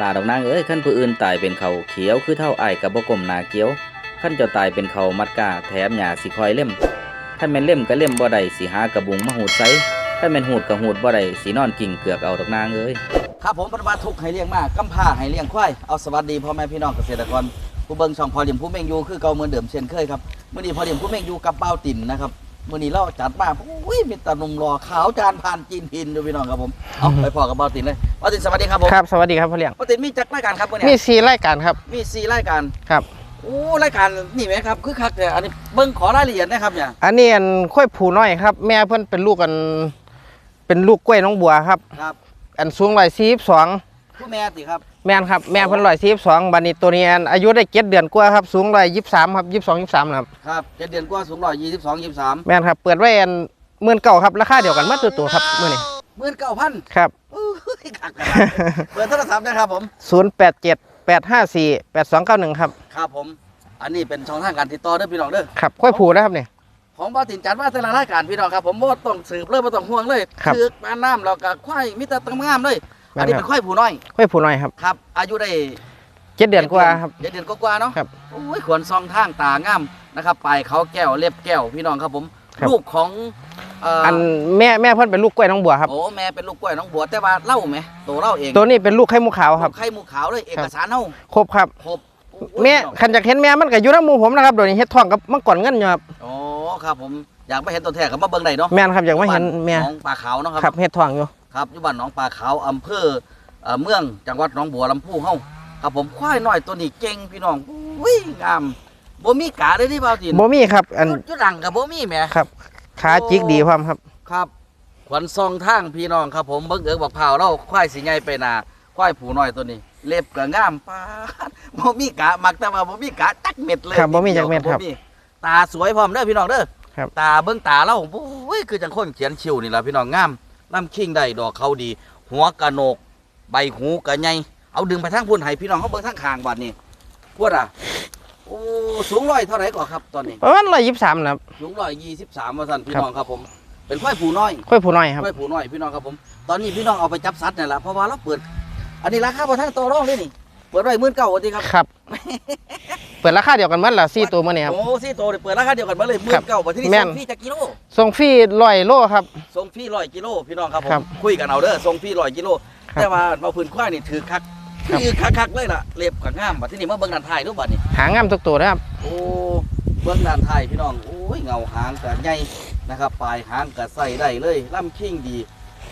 ลาดอกนางเอ้ยขั้นผู้อื่นตายเป็นเขาเขียวคือเท่าไอ้กับบ่กลมนาเกี้ยวขั้นเจ้าตายเป็นเขามัดกาแถมหญ้าสิคอยเล่มถ้าแม่นเล่มก็เล่มบ่ได้สิหากระบุงมาหูดไสถ้าแม่นหูดก็หูดบ่ได้สินอนกิ่งเกือกเอาดอกนางเอ้ยครับผมปฏิบัติทุกให้เลี้ยงมากกำพร้าให้เลี้ยงควายเอาสวัสดีพ่อแม่พี่น้องเกษตรกรผู้เบิ่งช่องพอเลี้ยงผู้เม่งอยู่คือเก่าเหมือนเดิมเช่นเคยครับเมื้อนี้พอเลี้ยงผู้เม่งอยู่กับเป้าติ่นนะครับ มื้อนี้เราจัดมาอุ้ยมีแตาหนุ่มรอขาวจานผ่านจีนพินดูพี่น้องครับผมเอาไปพอกับเป้าติ่นเลยเป้าติ่นสวัสดีครับผมครับสวัสดีครับพ่อเลี้ยงเป้าติ่นมีจักรายการครับมื้อมีนี้ซีรายการครับ มีสี่รายการครับโอ้รายการนี่ไหมครับคือคักแต่อันนี้เบิ่งขอรายละเอียดนะครับเนี่ยอันนี้อันค่อยผูน้อยครับ แม่เพิ่นเป็นลูกกัน เป็นลูกกล้วยน้องบัวครับครับ อันสูงร้อยสี่สอง ผู้แม่ติครับ แม่นครับแม่เพิ่นร้อยสี่สองบัดนี้ตัวนี้อันอายุได้เจ็ดเดือนกว่าครับสูงร้อยยี่สิบสามครับยี่สิบสองยี่สิบสามครับครับเจ็ดเดือนกว่าสูงร้อยยี่สิบสองยี่สิบสามแม่นครับเปิดไว้อันหมื่นเก้าครับราคาเดียวกันหมาตัวตัวครับมื่อนี้หมื่นเก้าพันครับอุ้ยคักขนาดเปิดโทรศัพท์นะครับผมศูนย์แปดเจ็ดแปดห้าสี่แปดสองเก้าหนึ่งครับครับผม อันนี้เป็นช่องทางการติดต่อเด้อพี่น้องเด้อครับค่อยผูนะครับเนี่ยของบ้าตินจัดว่าแต่ละรายการพี่น้องครับผมบ่ต้องสืบเลยบ่ต้องห่วงเลยครับคือปานน้ำเราก็ควายมีแต่ตงามเลยแม่ อันนนี้คเป็รับนควายผู้น้อยค่อยผูน้อยครับครับ อายุได้เจ็ดเดือนกว่าครับเจ็ดเดือนกว่าๆเนาะครับโอ้ยขวนซองทางตางามนะครับปลายเขาแก้วเล็บแก้วพี่น้องครับผมครับลูกของเอ่อออันแม่แม่เพิ่นเป็นลูกกล้วยน้องบัวครับโอ้แม่เป็นลูกกล้วยน้องบัวแต่ว่าเล่าไหมตัวเล่าเองตัวนี้เป็นลูกไข่มุกขาวครับลูกไข่หมูขาวเลยเอกสารเฮาครบครับครบโอ้ยแม่พี่น้องขันจากเห็นแม่มันก็อยู่น้ำหมูผมนะครับเดี๋ยวนี้เฮ็ดท้องกับมังกรเงินอยู่ครับอ๋อครับผมอยากไปเห็นตัวแท้กับมาเบิ่งได้เนาะแม่นครับอยากมาเห็นแม่น้องปลาขาวเนาะครับครับเฮ็ดท้องอยู่ ครับอยู่บ้านหนองปลาขาวอำเภอเอ่อเมืองจังหวัดหนองบัวลำพูเฮาครับผมควายน้อยตัวนี้เก่งพี่น้องอุ้ยงามบ่มีกาเลยที่เบาจินบ่มีครับ อันจุดหลังกับบ่มีแหมครับขาจิกดีพร้อมครับครับ ขวัญซองทางพี่น้องครับ ผมเบิ่งเอิกบักพร้าวเราควายสิใหญ่ไปหนาควายผูน้อยตัวนี้ เล็บก็งามปาดบ่มีกะมักแต่ว่าบ่มีกะจักเม็ดเลยครับบ่มีจักเม็ดครับบ่ตาสวยพร้อมเด้อพี่น้องเด้อครับ ตาเบิ่งตาเราโอ้ยคือจังคนเขียนคิ้วนี่ล่ะพี่น้องงาม ลำคิงได้ดอกเขาดี หัวกะโหนก ใบหูกะใหญ่เอาดึงไปทางพุ่นให้พี่น้องเขาเบิ่งทางข้างบัดนี้พวดอะโอ้สูงร้อยเท่าไหร่ก่อนครับตอนนี้ประมาณ123นะครับ สูงร้อยยี่สิบสามว่าสั่นพี่ครับน้องครับผม เป็นควายผูน้อยค่อยผู้น้อยครับ ควายผูน้อยพี่น้องครับผม ตอนนี้พี่น้องเอาไปจับสัตว์นี่แหละเพราะว่าเราเปิด อันนี้ราคาพอทั้งตัวรองเลยนี่ เปิดไว้หมื่นเก้าวันทีครับครับ เปิดราคาเดียวกันหมันละ4ตัวมื้อนี้ครับ โอ้สี่ตัวนี่เปิดราคาเดียวกันมาเลยหมื่ครันบเก้าวันที่นี่แม่ส่นงฟรีจากกิโลส่งฟรี100โลครับ ส่งฟรีร้อยกิโลพี่น้องครับผครัมบคุยกันเอาเด้อส่งฟรีร้อยกิโลครับแต่ว่ามาพื้นควายนี่ถือคักครับ ถือคักคักๆเลยล่ะเล็บกับง่ามบัดที่นี่มาเบิ่งด้านท้ายรูปบัดนี่หางามทุกตัวนะครับ โอ้เบื้องด้านท้ายพี่น้องโอ้ยเงาหางกับใหญ่นะครับปลายหางกับใส่ได้เลยล่ำคิงดี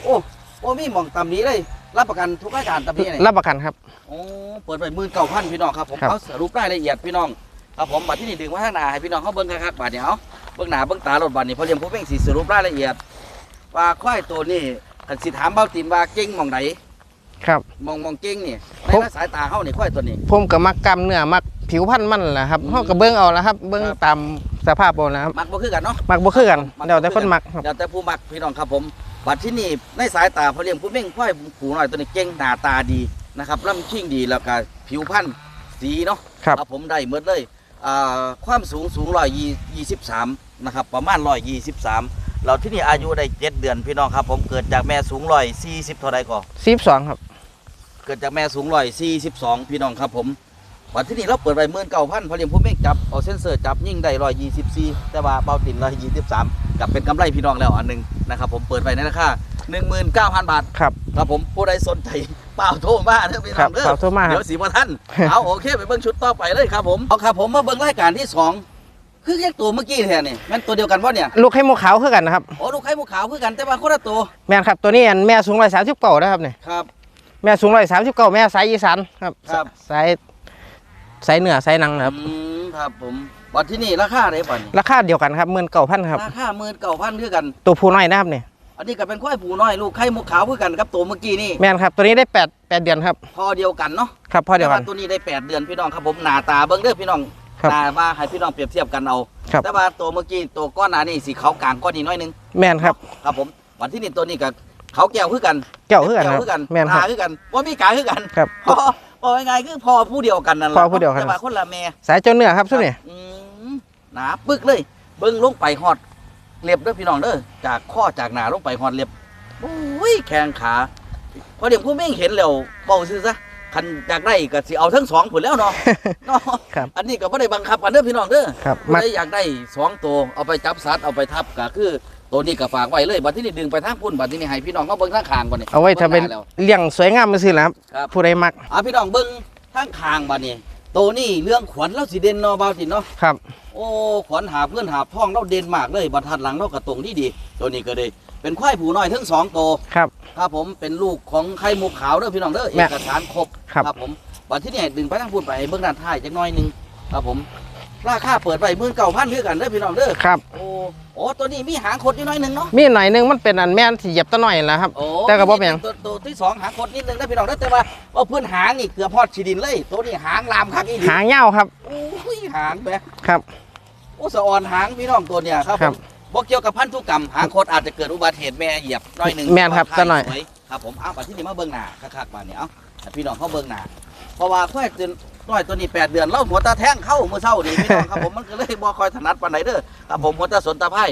โอ้โอ้มีหมองตำนี้เลย รับประกันทุกรายการตำนี้เลยรับประกันครับ โอ้เปิดไปหมื่นเก้าพันพี่น้องครับผมครับ เอาสรุปรายละเอียดพี่น้องครับผมบัดที่นี่ดึงมาข้างหน้าให้พี่น้องเขาเบิ้งคักๆบัดเนี่ยเอาเบิ้งหน้าเบิ้งตารถบัดนี่พอเรียมผู้เพ่งสีสรุปรายละเอียดว่าควายตัวนี้คันสิถามเบ้าตินว่าเก่งหมองไหนครับ มองมองเก่งนี่ในผม สายตาเขานี่ควายตัวนี้ ผมก็มักกล้ามเนื้อมักผิวพรรณมันแหละครับอืมเฮาก็เบิ่งเอาละครับ เบิ่งครับ ตามสภาพเอานะครับ มักบ่คือกันเนาะ มักบ่คือกันมักบ่เดี๋ยวแต่คืคอกันนมักครับ เดี๋ยวแต่ผู้มักพี่น้องครับผม บัดที่นี่ในสายตาพอเลี้ยงผู้เม่งควายผูน้อยตัวนี้เก่งหน้าตาดีนะครับลำชิ่งดีแล้วก็ผิวพรรณสีเนาะครับ ผมได้หมดเลยอ่าความสูงสูงร้อยยี่สิบสามนะครับประมาณร้อยยี่สิบสามเราที่นี่อายุได้เจ็ดเดือนพี่น้องครับ ผมเกิดจากแม่สูงร้อยสี่สิบเท่าไรก่อน42ครับเกิดจากแม่สูงร้อยสี่สิบสองพี่น้องครับผมวันที่นี่เราเปิดไปหมื่นเก้าพันพอเลี้ยงผู้เม่งจับ เอาเส้นเซอร์จับยิ่งได้ร้อยยี่สิบสี่แต่ว่าเบาตินร้อยยี่สิบสาม กับเป็นกำไรพี่น้องแล้วอันหนึ่งนะครับผมเปิดไปในราคาหนึ่งหมื่นเก้าพันบาท ครับ ครับผมผู้ใดสนใจเปล่าโทรมาเด้อพี่คน้รัอบงเด้อ ขอโทษมากคเดี๋รัยบ วสีพท่าน เอาโอเคไปเบิ้งชุดต่อไปเลยครับผม เอาครับผมมาเบิ้งรายการที่สองคือแยกตัวเมื่อกี้แทนนี่แม่นตัวเดียวกันวะเนี่ย ลูกไข่มุกขาวคือกันนะครับ โอ้ลูกไข่มุกขาวคือกันแต่ว่าคนละตัว แม่นครับตัวนี้อันแม่สูง139นะครับเนี่ยครับ แม่สูง139แม่สายอีสานครับครับ สายสายเหนือสายหนังนะครับ อืมครับผม วันที่นี่ราคาไหนบ่นี่ราคาเดียวกันครับ19,000ครับราคาหมื่นเก้าพันคือกัน ตัวผู้น้อยนะครับเนี่ยอันนี้ก็เป็นควายผูน้อยลูกไข่มุกขาวคือกันครับตัวเมื่อกี้นี่แม่นครับตัวนี้ได้8 8เดือนครับพอเดียวกันเนาะครับพ่อเดียวกันแต่าตัวนี้ได้แปดเดือนพี่น้องครับผมหน้าตาเบิ้งเด้อพี่น้องครับหน้าว่าให้พี่น้องเปรียบเทียบกันเอาครับแต่ว่าตัวเมื่อกี้ตัวก้อนหนานี่สีขาวกลางก้อนนี้น้อยหนึงแม่นครับครับผมวันที่นี่ตัวนี้กับเขาแก้วคือกันเจ้าคือกันแก้ควรับคือกันแม่นครับตาคือกันว่ามีกายคือกันครับพอพอยังไงคือพอผู้เดียวกันนั่นแหละพอผู้เดียวกันแต่ว่าคนละแม่สายเจ้าเนื้อครับซุนี่อืม หนาปึกเลย เบิ้งลงไปหอดเล็บเด้อพี่น้องเด้อจากข้อจากหนาลงไปหอดเล็บโอ้ยแข้งขาพอเดี๋ยวผู้ไม่เห็นแล้วเบาซื่อซะคันอยากได้ก็สิเอาทั้งสองผลแล้วเนาะเนาะครับอันนี้ก็ไม่ได้บังคับกันเด้อพี่น้องเด้อครับผู้มักใดอยากได้สองตัวเอาไปจับสัตว์เอาไปทับก็คือตัวนี้ก็ฝากไว้เลยบัดที่นี่ดึงไปทางพุ่นบัดที่นี่ให้พี่น้องมาเบิ่งทางข้างบัดนี้เอาไว้ถ้าเป็นบิ่งหแล้วเลี้ยงสวยงามมาสิแหละครับครับผู้ใดมักอะพี่น้องเบิ่งทางข้างบัดนี้ ตัวนี้เรื่องขวัญเราสิเด่นเนาะบ่าวตินเนาะครับ โอ้ขวัญหาเพื่อนหาพ้องเราเด่นมากเลยบรรทัดหลังเรากระตรงที่ดีตัวนี้ก็เลยเป็นควายผูน้อยทั้งสองตัวครับ ครับผมเป็นลูกของไข่มุกขาวเด้อพี่น้องเด้อเอแม่กสารครบครับ ผมบัดที่นี่ดึงไปทางพูดไปเบื้องด้านท้ายจักหน้อยหนึงครับผม ราคาเปิดไปหมื่นเก้าพันเท่ากันเด้อพี่น้องเด้อครับ โอ้โอ้ตัวนี้มีหางคดนิดหน้อยหนึงเนาะมีหน่อยหนึงมันเป็นอันแม่นที่เหยียบตะหน่อยแหละครับ โอ้แต่ก็บ่เป็นหยัง ตัวตัวที่สองหางคดนิดหนึงเด้อพี่น้องเด้อแต่ว่าว่าเพื่อนหางนี่เกือบพอดฉีดินเลย ตัวนี้หางลามคักอีหลีหางยาวครับ โอ้ยหางแบครับโอ้สะออนหางพี่น้องตัวเนี่ยครับคผรับมบ่เกี่ยวกับพันธุกรรมหางคดอาจจะเกิดอุบัติเหตุแม่เหยียบหน้อยหนึ่งแม่นครับท้าซะหน่อยสวยครับผมเอาไปที่นี่มาเบิ่งหน้าคักๆบาดนี้เอาให้พี่น้องเขาเบิ่งหน้า เพราะว่าควายตัวน้อยตัวนี้8เดือนเล่าหัวตาแท่งเข้าเมื่อเช้านี่พี่น้องครับผมมันก็เลยบ่ค่อยถนัดปานใดเด้อครับผมหัวตาสนตาไพ่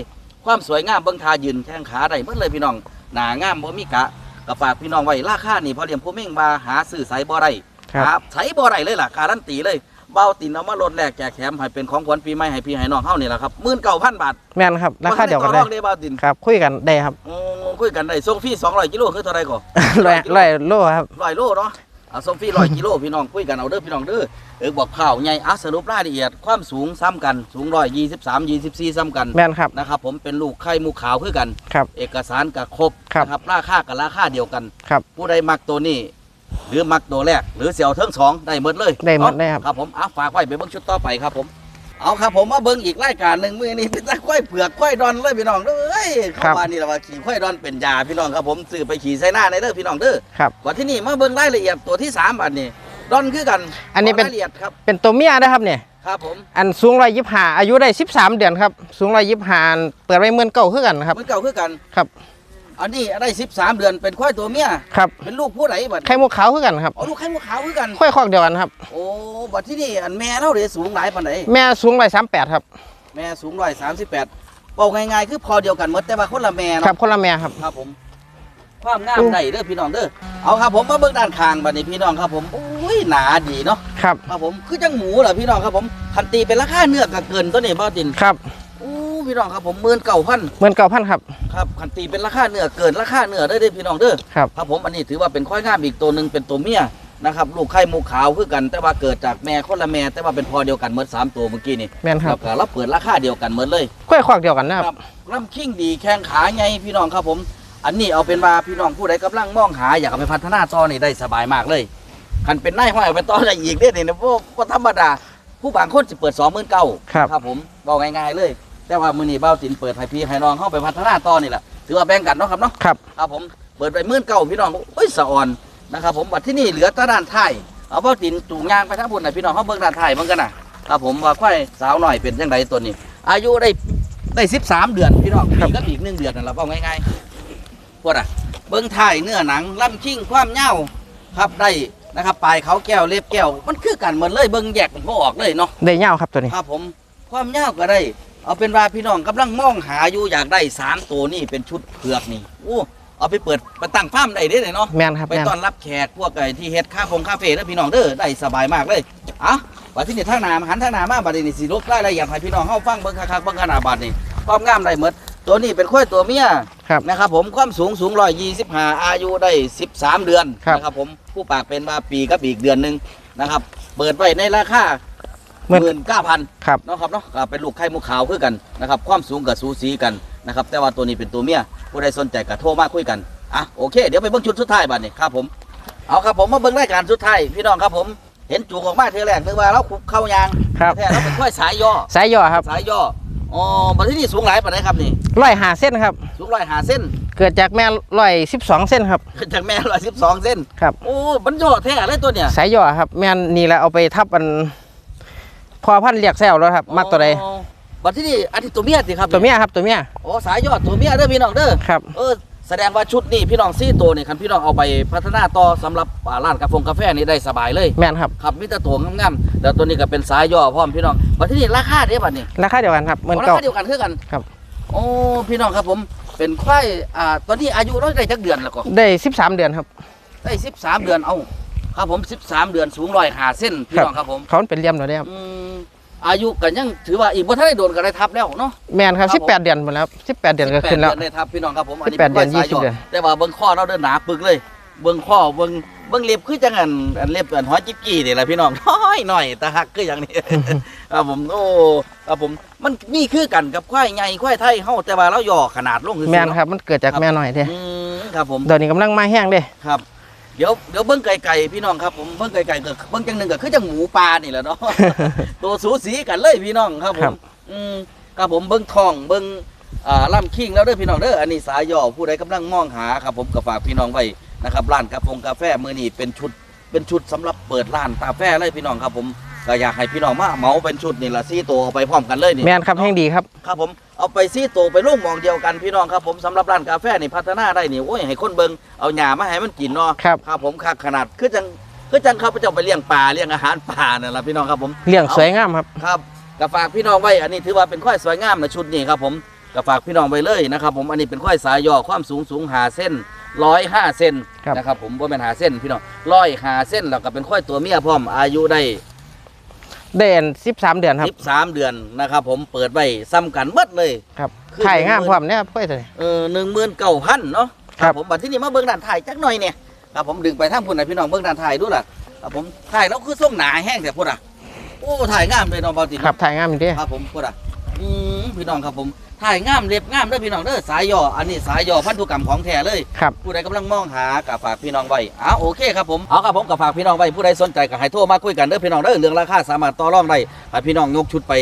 ความสวยงามเบิ่งทายืนแข้งขาได้หมดเลยพี่น้องหน้างามบ่มีกะก็ฝากพี่น้องไว้ราคานี่พอเลี้ยงผู้เม่งมาหาซื้อไสบ่ได้ครับ หาไสบ่ได้เลยล่ะการันตีเลยเบาตินเอามาลดแลกแจกแถมให้เป็นของขวัญปีใหม่ให้พี่ให้น้องเฮานี่แหละครับ19,000บาทแม่นครับราคาเดียวกันบ่ได้ทัต่อรองได้บ่าวตินครับ คุยกันได้ครับอืมคุยกันได้ส่งฟรี200กิโลคือเท่าไหร่ก่อร้อยร้อยโลครับ100โลเนาะ เอาส่งฟรี100กิโลพี่น้องคุยกันเอาเด้อพี่น้องเด้อเออบอกข่าวใหญ่อะสรุปรายละเอียดความสูงซ้ำกันสูง123 24ซ้ำกันแม่นครับ นะครับผมเป็นลูกไข่มุกขาวคือกัน ครับ เอกสารก็ครบครับ นะครับราคากับราคาเดียวกัน ครับ ผู้ใดมักตัวนี้ หรือมักตัวแรก หรือเสี่ยวเทิงสองได้หมดเลยได้หมดเนาะได้ครับ ครับผมเอาฝากไว้ไปเบิ่งชุดต่อไปครับผม เอาครับผมมาเบิ่งอีกรายการหนึ่งมือนี้เป็นตะควายเผือกควายดอนเลยพี่น้องเด้อเอ้ ยครัเขาบว่านี่แหละว่าขี่ควายดอนเป็นยาพี่น้องครับผมซื้อไปขี่ใส่หน้าในเด้อพี่น้องเด้อครับก่อนที่นี่มาเบิ่งรายละเอียดตัวที่สามอันนี้ดอนคือกันอันนี้เป็นขรายละเอียดครับเป็นตัวเมียนะครับเนี่ย ครับผมอันสูงร้อยยี่ห้าอายุได้สิบสามเดือนครับ สูงร้อยยี่ห้าเปิดไว้เมื่อนเก่าคือกันครับ เหมือนเก่าคือกัน ครับ อันนี้ได้สิบสามเดือนเป็นควายตัวเมียครับเป็นลูกผู้ใดบัดไข่มุกขาวคือกันครับอ๋อลูกไข่มุกขาวคือกัน ค่อยคอกเดียวกันครับ โอ้บัดที่นี่อันแม่เท่าเดสูงหลายปานใดแม่สูงร้อยสามแปดครับ แม่สูงร้อยสามสิ บแปดบอกง่ายๆคือพอเดียวกันหมดแต่ว่าคนละแม่ครัเนาะบคนละแม่ครับ ครับผม ความงามได้เด้อพี่น้องเด้อเอาครับผมมาเบิ่งด้านข้างบัดนี้พี่น้องครับผมอุ้ยหนาดีเนาะครับ ครับผมคือจังหมูเหรอพี่น้องครับผมคันตีเป็นราคาเนื้อก็เกินตัวนี้บ่ตินครับอู้พี่น้องครับผมหมื่นเก้าพันเมื่อนเก่าพันครับ ครับคันตีเป็นราคาเนื้อเกินราคาเนื้อได้อเด้อพี่น้องเด้อครับ ครับผมอันนี้ถือว่าเป็นควายงามอีกตัวหนึ่งเป็นตัวเมีย นะครับลูกไข่มุกขาวคือกัน แต่ว่าเกิดจากแม่คนละแม่แต่ว่าเป็นพอเดียวกันหมดสามตัวเมื่อกี้นี่แม่นครับ แล้วก็เราเปิดราคาเดียวกันหมดเลยค่อยคอกเดียวกันนะครับลำคิงดีแข้งขาไงพี่น้องครับผม อันนี้เอาเป็นว่าพี่น้องผู้ใดกำลังมองหาอยากเอาไปพัฒนาต่อนี่ได้สบายมากเลยคันเป็นนายห้อยเอาไปต่อได้อีกเด้อนี่นะพวกก็ธรรมดา ผู้บางคนจะเปิดสองหมื่นเก้าครับ ครับผมบอกง่ายๆเลย แต่ว่ามือนี้เบ้าตินเปิดให้พี่ให้น้องเข้าไปพัฒนาต่อนี่แหละถือว่าแบ่งกันเนาะครับเนาะ ครับ ครับผมเปิดไปหมื่นเก้าพี่น้องโอ้ยสะอ่อน นะครับ ผมบัดที่นี่เหลือแตะด้านท้ายเอาเบ้าตินจูงยางไปทั้งบนน่ะพี่น้องเขาเบิ่งด้านท้ายเหมือนกันนะครับผมว่าควายสาวหน่อยเป็นยังไงตัวนี้ อายุได้ได้สิบสามเดือนพี่น้องครับอีกก็อีกหนึ่งเดือนนั่นแหละเอาง่ายๆพวดอะเบิ้งถ่ายเนื้อหนังลำชิงความเน่าวครับได้นะครับปลายเขาแก้วเล็บแก้ว มันคือกันหมดเลยเบิ้งแยกมันบ่ออกเลยเนาะได้เงาวครับตัวนี้ครับผมความยาวก็ได้ เอาเป็นว่าพี่น้องกำลังมองหาอยู่อยากได้สามตัวนี่เป็นชุดเผือกนี่โอ้ เอาไปเปิดไปตั้งฟาร์มได้เด้เลยเนาะแม่นครับไปแม่นต้อนรับแขกพวกไอ้ที่เฮ็ดคาเฟงคาเฟ่เด้อพี่น้องเด้อได้สบายมากเลยเอะบัดที่นี่ทางหน้ามาหันทางหน้ามาบัดนี้สิลบรายละเอียดให้พี่น้องเฮาฟังเบิ่งคักๆเบิ่งขนาดบัดนี้ความงามได้หมดตัวนี้เป็นควายตัวเมียครับ นะครับผมความสูงสูง125อายุได้ 13 เดือนครับ นะครับผมผู้ปากเป็นมาปีกับอีกเดือนหนึงนะครับเปิดไว้ในราคาเหมือน19,000ครับ เนาะครับเนาะก็เป็นลูกไข่มุกขาวคือกันนะครับ ความสูงกับสูสีกันนะครับ แต่ว่าตัวนี้เป็นตัวเมีย ผู้ใดสนใจก็โทรมาคุยกันอะโอเคเดี๋ยวไปเบิ่งชุดสุดท้ายบัดนี้ครับผมเอาครับผมมาเบิ่งรายการสุดท้ายพี่น้องครับผมเห็นจูงออกมาเทีแรกนึกว่าเราคุกเข้ายางครับ แท้เราเป็นค่อยสายย่อสายย่อครับ สายย่ออ๋อบัดที่นี่สูงหลายปานใดครับนี่ร้อยหาเส้นครับ สูงร้อยหาเส้น เกิดจากแม่ร้อยสิบสองเส้นครับจากแม่ร้อยสิบสองเส้นครับโอ้มันย่อแท้เลยตัวเนี่ยสายย่อครับ แม่นนี่แหละเอาไปทับอันพอพันธุ์เรียกแซวแล้วครับ มักตัวใดอ๋อ บัดที่นี่อันนี้ตัวเมียสิครับตัวเมียครับตัวเมียโอ้สายย่อตัวเมียเด้อพี่น้องเด้อครับเออแสดงว่าชุดนี้พี่น้องซี่ตัวนี่คันพี่น้องเอาไปพัฒนาต่อสำหรับอ่าร้านกาแฟกาแฟนี่ได้สบายเลยแม่นครับครับมีแต่ตัวงามๆแล้วตัวนี้ก็เป็นสายย่อพร้อมพี่น้องบัดที่นี่ราคาเด้บัดนี้ราคาเดียวกันครับเหมือนราเก่าคาเดียวกันคือกันครับโอ้พี่น้องครับผมเป็นควายอ่าตอนนี้อายุเราได้จักเดือนแล้วก็ได้สิบสามเดือนครับ ได้13เดือนเอาครับผม13เดือนสูงร้อยหาเส้นพี่น้องครับผมเขามันเป็นเหลี่ยมแล้วเนี่ยครับ อืมอายุกันยังถือว่าอีกบ่ทันได้โดนกันได้ทับแล้วเนาะ แมนครับครับผม18 เดือนหมดแล้วครับ18 เดือนก็ขึ้นแล้ว 18เดือนได้ทับพี่น้องครับผมอันนี้18เดือนป็ข้สาย20เดือน แต่ว่าเบิ่งข้อเราเดินหนาปึกเลย เบิ่งข้อเบิ่งเบิ่งเล็บคือจังอันอันเล็บอันหอยจิ๊กกี้นี่แหละพี่น้องน้อยหน่อยตาหักคืออย่างนี้ ครับผมโอ้ครับผมมันนี่คือกันกับควายใหญ่ควายไทยเฮาแต่ว่าเราหย่อขนาดลงคือแมนครับมันเกิดจากแม่หน่อยเด้อืมครับผม เดี๋ยวนี้กำลังมาแห้งเด้ครับ เดี๋ยวเดี๋ยวเบิ้งไก่ๆพี่น้องครับผมเบิ้งไก่ๆก็เบิ้งจังหนึ่งก็คือจังหมูปลานี่แหละเนาะ ตัวสูสีกันเลยพี่น้องครับผครัมบ อืมครับผมเบิ้งทองเบิ้งอ่าล่ำคิงแล้วเด้อพี่น้องเด้ออันนี้สายย่อผู้ใดกำลังมองหาครับผมก็ฝากพี่น้องไว้นะครับร้านกาแฟกาแฟมือนี้เป็นชุดเป็นชุดสำหรับเปิดร้านกาแฟเลยพี่น้องครับผม ก็อยากให้พี่น้องมาเหมาเป็นชุดนี่ละซี่ตัวเอาไปพร้อมกันเลยนี่แมนครับแห้งดีครับ ครับผมเอาไปซี่ตัวไปลูกหมองเดียวกันพี่น้องครับผมสำหรับร้านกาแฟนี่พัฒนาได้นี่โอ้ยให้คนเบิงเอาหญ้ามาให้มันกินเนาะครับ ครับผมคักขนาดคือจังคือจังเขาไปเจ้าไปเลี้ยงปลาเลี้ยงอาหารปลาเนี่ยละพี่น้องครับผมเลี้ยงสวยงามครับ ครับก็ฝากพี่น้องไว้อันนี้ถือว่าเป็นควายสวยงามในะชุดนี้ครับผมก็ฝากพี่น้องไว้เลยนะครับผมอันนี้เป็นควายสายย่อความสูงสูงหาเส้นร้อยห้าเส้นครับ นะครับผมว่าเป็นหาเส้นพี่น้องร้อยหาเส้นแล้วก็เป็นควายตัวเมียพร้อมอายุได้ ได้อัน13เดือนครับ สิบสามเดือนนะครับผมเปิดไว้ซ้ำกันเบิดเลยครับคือถ่ายงามพร้อมเนี่ยครับค่อยตัวนี้เออหนึ่งหมื่นเก้าพันเนาะครับ ผมบัดที่นี่มาเบิ้งด้านถ่ายจักหน่อยเนี่ยครับผมดึงไปทางพุ่นนะพี่น้องเบิ้งด้านถ่ายดูล่ะครับผมถ่ายแล้วคือส่งหนาแห้งแต่พุ่นอะโอ้ถ่ายงามเลยน้องเบาตินครับถ่ายงามอยู่เด้ครับผมพุ่นอะอืม พี่น้องครับผมถ่ายงามเรียบงามเด้อพี่น้องเด้อสายย่ออันนี้สายย่อพันธุกรรมของแท้เลยครับ ผู้ใดกำลังมองหากับฝากพี่น้องไว้อ้าโอเคครับผมเอาครับผมกับฝากพี่น้องไว้ผู้ใดสนใจก็ให้โทรมาคุยกันเด้อพี่น้องเด้อเรื่องราคาสามารถต่อรองได้ให้พี่น้องยกชุดไป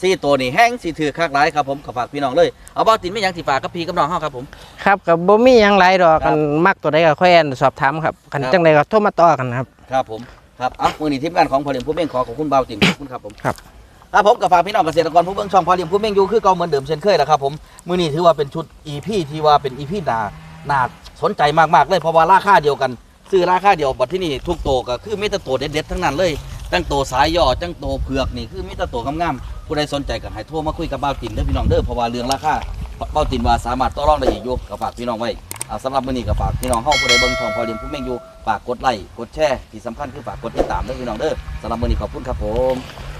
ซี่ตัวนี่แห้งสีถือคักหลายครับผมกับฝากพี่น้องเลยเอาเบาตินไม่ยังสิฝากกับพี่กับน้องเฮาครับผม ครับกับบ่มีหยังหลายดอกครักับนมักตัวใดก็ค่อยอันสอบถามครับกันครับจังใดก็โทรมาต่อกันครับครับผมครับอะมือนี้ทีมงานของพอเลียมผู้เม่งขอขอบคุณเบาตินขอบคุณครับผมครับ ครับผมกับฝากพี่น้องเกษตรกรผู้เบิ่งช่องพอเลียมผู้เม่งอยู่คือเก่าเหมือนเดิมเช่นเคยแหละครับผมมือนี้ถือว่าเป็นชุด EP ที่ว่าเป็น EP นาหนาสนใจมากๆเลยเพราะว่าราคาเดียวกัน ซื้อราคาเดียวบัดที่นี่ทุกโตก็คือมีแต่โตเด็ดๆทั้งนั้นเลยตั้งโตสายย่อตั้งโตเผือกนี่คือมีแต่โตงามๆผู้ใดสนใจก็ให้โทรมาคุยกับเบาตินเด้อพี่น้องเด้อเพราะว่าเรื่องราคาเบาตินว่าสามารถต่อรองได้อีกยู่ก็ฝากพี่น้องไว้อ่าสำหรับมื้อนี้ก็ฝากพี่น้องเฮาผู้ใดเบิ่งช่องพอเลียมผู้เม่งอยู่ฝากกดไลค์กดแชร์ที่สำคัญคือฝากกดติดตามเด้อพี่น้องเด้อสำหรับมื้อนี้ขอบคุณครับผม